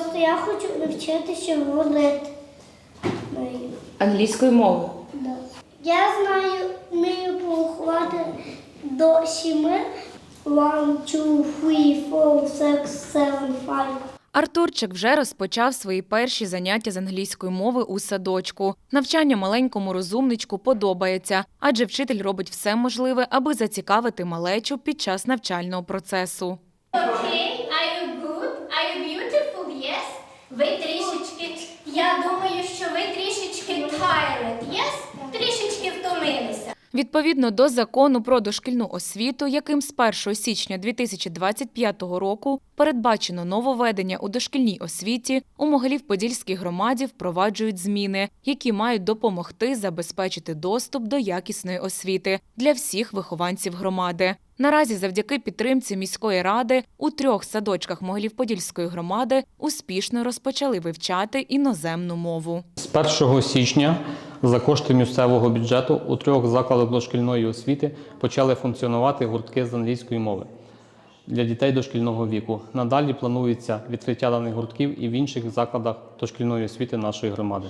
Просто я хочу навчитися говорити. Англійською мовою. Да. Я знаю, вмію порахувати до сіми. One, two, three, four, six, seven, five. Артурчик вже розпочав свої перші заняття з англійської мови у садочку. Навчання маленькому розумничку подобається, адже вчитель робить все можливе, аби зацікавити малечу під час навчального процесу. Ви трішечки, я думаю, що ви трішечки Відповідно до закону про дошкільну освіту, яким з 1 січня 2025 року передбачено нововведення у дошкільній освіті, у Могилів-Подільській громаді впроваджують зміни, які мають допомогти забезпечити доступ до якісної освіти для всіх вихованців громади. Наразі, завдяки підтримці міської ради, у трьох садочках Могилів-Подільської громади успішно розпочали вивчати іноземну мову. З 1 січня за кошти місцевого бюджету у трьох закладах дошкільної освіти почали функціонувати гуртки з англійської мови для дітей дошкільного віку. Надалі планується відкриття даних гуртків і в інших закладах дошкільної освіти нашої громади.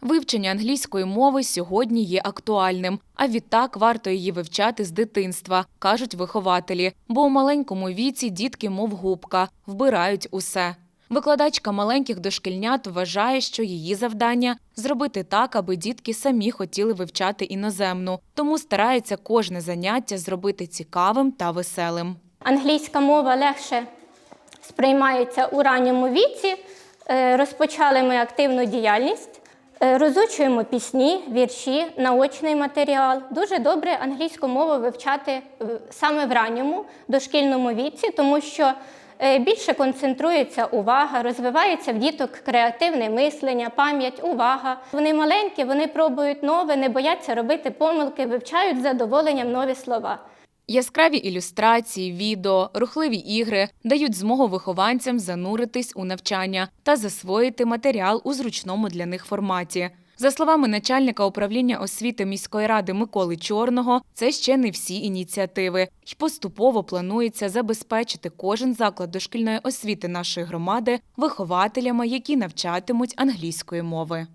Вивчення англійської мови сьогодні є актуальним, а відтак варто її вивчати з дитинства, кажуть вихователі, бо у маленькому віці дітки, мов губка, вбирають усе. Викладачка маленьких дошкільнят вважає, що її завдання зробити так, аби дітки самі хотіли вивчати іноземну, тому старається кожне заняття зробити цікавим та веселим. Англійська мова легше сприймається у ранньому віці. Е, Розпочали ми активну діяльність, Е, розучуємо пісні, вірші, наочний матеріал. Дуже добре англійську мову вивчати саме в ранньому дошкільному віці, тому що більше концентрується увага, розвивається в діток креативне мислення, пам'ять, увага. Вони маленькі, вони пробують нове, не бояться робити помилки, вивчають з задоволенням нові слова. Яскраві ілюстрації, відео, рухливі ігри дають змогу вихованцям зануритись у навчання та засвоїти матеріал у зручному для них форматі. За словами начальника управління освіти міської ради Миколи Чорного, це ще не всі ініціативи, й поступово планується забезпечити кожен заклад дошкільної освіти нашої громади вихователями, які навчатимуть англійської мови.